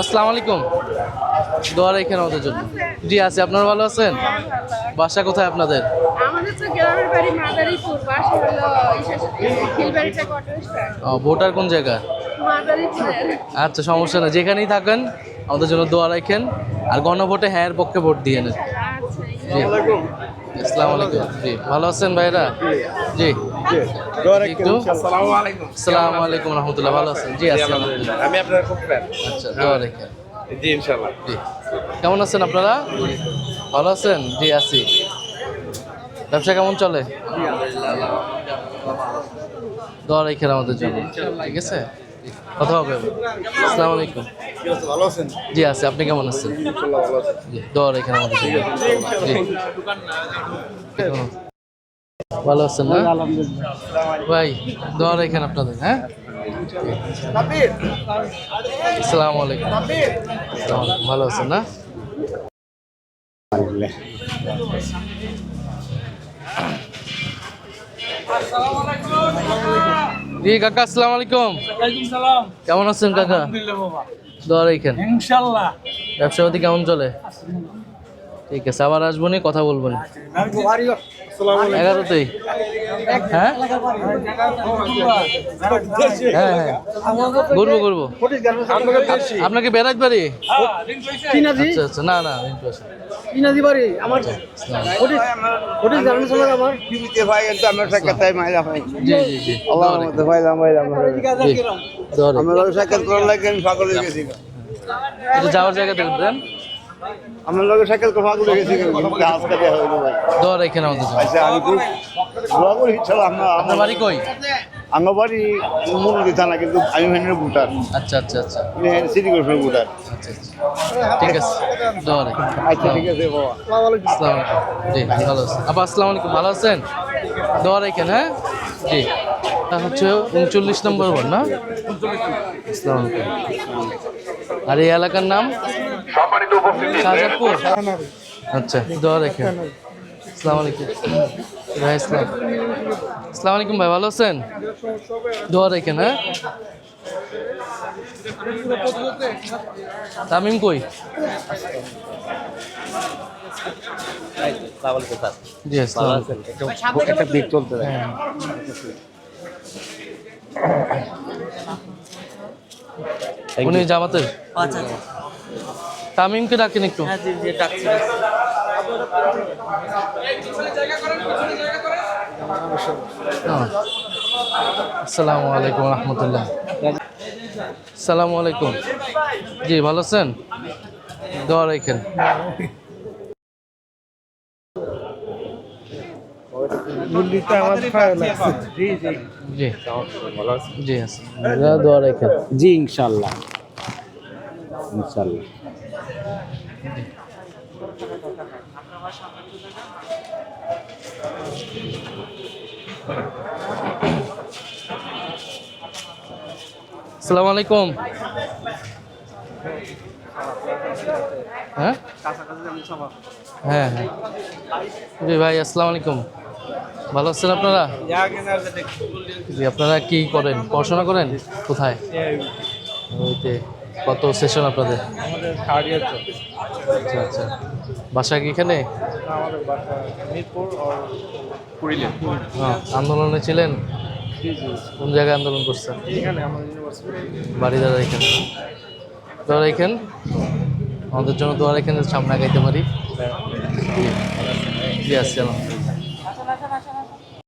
আসসালামু আলাইকুম। দোয়ার রেখেন আমাদের জন্য। জি আছে। আপনারা ভালো আছেন? বাসা কোথায় আপনাদের? আমাদের তো গ্রামের বাড়ি মাদারীপুর। বাসা হলো খিলবাড়িটা কটন ও, ভোটার কোন জায়গা? আচ্ছা সমস্যা না যেখানেই থাকেন আমাদের জন্য দোয়া রাখেন। আর গণভোটে হ্যাঁ এর পক্ষে ভোট দিয়ে নেন। আচ্ছা জি। আসসালামু আলাইকুম। জি ভালো আছেন ভাইরা জি। আসসালামু আলাইকুম রহমতুল্লাহ ভালো আছেন জি আলহামদুলিল্লাহ আমি আপনার খুব ফ্যান আচ্ছা দোয়া রেখেন জি ইনশাল্লাহ জি। কেমন আছেন আপনারা? ভালো আছেন? জি আছি। ব্যবসা কেমন চলে? দোয়া রেখেন আমাদের জন্য। ঠিক আছে? কথা হবে। আসসালামু আলাইকুম। ভালো আছেন? জি আছে। আপনি কেমন আছেন? দোয়া রেখেন আমাদের জন্য। জি? ভালো আছেন না? ভাই দোয়া রেখেন আপনাদের হ্যাঁ? আসসালামু আলাইকুম। ভালো আছেন না? জি কাকা আসসালামু আলাইকুম। কেমন আছেন কাকা? দোয়া রেখেন। ব্যবসাপাতি কেমন চলে? ঠিক আছে আবার আসব নি কথা বলব নি। এগারোতেই? হ্যাঁ? হ্যাঁ হ্যাঁ। ঘুরবো ঘুরবো। আপনাকে বেড়াইতে পারি আচ্ছা আচ্ছা না না আছে। কিনাজি বাড়ি আমার লাগে গেছি করে পাগল হয়ে গেছি। হইল ভাই। দোয়া রেখেন আমাদের আচ্ছা আমি খুব দোয়া করি ইনশাল্লাহ আমরা বাড়ি কই? আমার বাড়ি মুরগি থানা কিন্তু আমি হেনের ভুটার আচ্ছা আচ্ছা আচ্ছা। সিটি কর্পোরেশন ভুটার আচ্ছা আচ্ছা। ঠিক আছে রেখেন আচ্ছা ঠিক আছে বাবা। আসসালামু আলাইকুম। জি ভালো আছেন। আপা আসসালামু আলাইকুম। ভালো আছেন? দোয়া রেখেন হ্যাঁ? জি। হচ্ছে উনচল্লিশ নম্বর ওয়ার্ড না? আর এই এলাকার নাম? শাহজাদপুর। আচ্ছা দোয়া রেখেন। আসসালামু আলাইকুম। ভাই ইসলাম আসসালামু আলাইকুম ভাই ভালো আছেন? দোয়া রেখেন হ্যাঁ? তামিম কই? জি আসসালামু। একটা দিক চলতে। উনি জামাতের তামিমকে ডাকেন একটু। হ্যাঁ। আসসালামু আলাইকুম রহমতুল্লাহ। আসসালামু আলাইকুম। জি ভালো আছেন? দোয়া রাখেন। জি। ইনশাল্লাহ। ইনশাল্লাহ। আসসালামু আলাইকুম। হ্যাঁ? হ্যাঁ হ্যাঁ। জি ভাই আসসালামু আলাইকুম। ভালো আছেন আপনারা? জি আপনারা কি করেন? পড়াশোনা করেন? কোথায়? ওইতে। কত সেশন আপনাদের? আচ্ছা আচ্ছা। বাসা কি এখানে? হ্যাঁ আন্দোলনে ছিলেন? কোন জায়গায় আন্দোলন করছেন? এখানে বাড়ি দাদা এখানে দোয়া রাখেন আমাদের জন্য দোয়া এখানে সামনে গাইতে পারি। জি জি আসসালাম